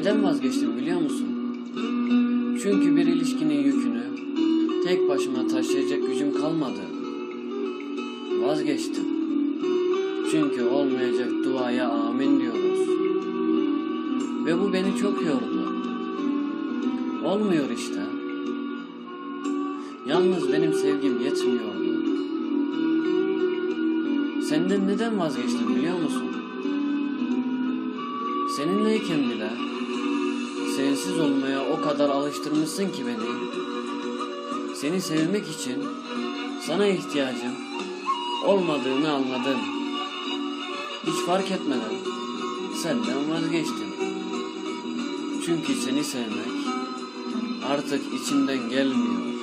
Neden vazgeçtim biliyor musun? Çünkü bir ilişkinin yükünü tek başıma taşıyacak gücüm kalmadı. Vazgeçtim. Çünkü olmayacak duaya amin diyoruz. Ve bu beni çok yordu. Olmuyor işte. Yalnız benim sevgim yetmiyordu. Senden neden vazgeçtim biliyor musun? Seninleyken bile sensiz olmaya o kadar alıştırmışsın ki beni. Seni sevmek için sana ihtiyacım olmadığını anladım. Hiç fark etmeden senden vazgeçtim. Çünkü seni sevmek artık içimden gelmiyor.